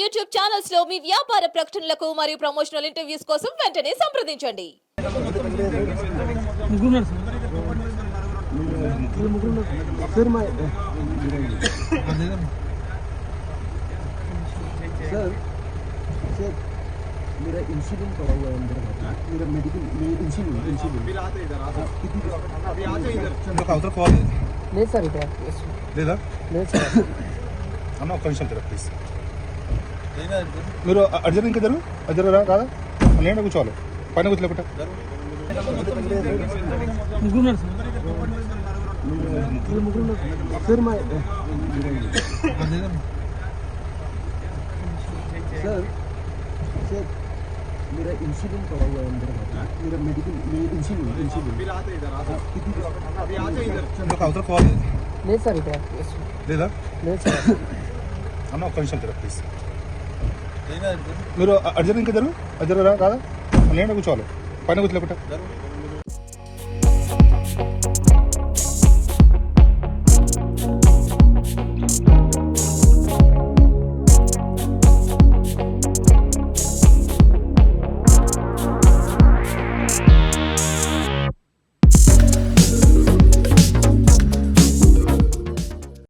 YouTube channels లో మీ వ్యాపార ప్రకటనలకు మరియు ప్రమోషనల్ ఇంటర్వ్యూస్ కోసం వెంటనే సంప్రదించండి ముగ్గురు ముగ్గురు सर मैं सर सर मेरा इंसुलिन पड़ा हुआ है अंदर मेरा मेडिकल मेरा इंसुलिन इंसुलिन ఒక అవతల కాల్ లేదు సార్ ఇక్కడ లేదా లేదు సార్ అన్న ఒక్క నిమిషం జర ప్లీజ్ మీరు అర్జున్ ఇంకా జరుగు అర్జున్ రా కాదా నేను కూర్చోవాలి పైన కూర్చోలేకుంటా ముగ్గురు मुग्र सर मैं सर सर मेरा इंसुलिन पड़ा हुआ है अंदर मेरा मेडिकल मेरा इंसुलिन इंसुलिन ఒక అవతల కాల్ లేదు సార్ ఇక్కడ లేదా లేదు సార్ అన్న ఒక్క నిమిషం జర ప్లీజ్ మీరు అర్జున్ ఇంకా జరుగు. అర్జున్ రా కాదా నేను కూర్చోవాలి. పైన కూర్చోలేకుంటా.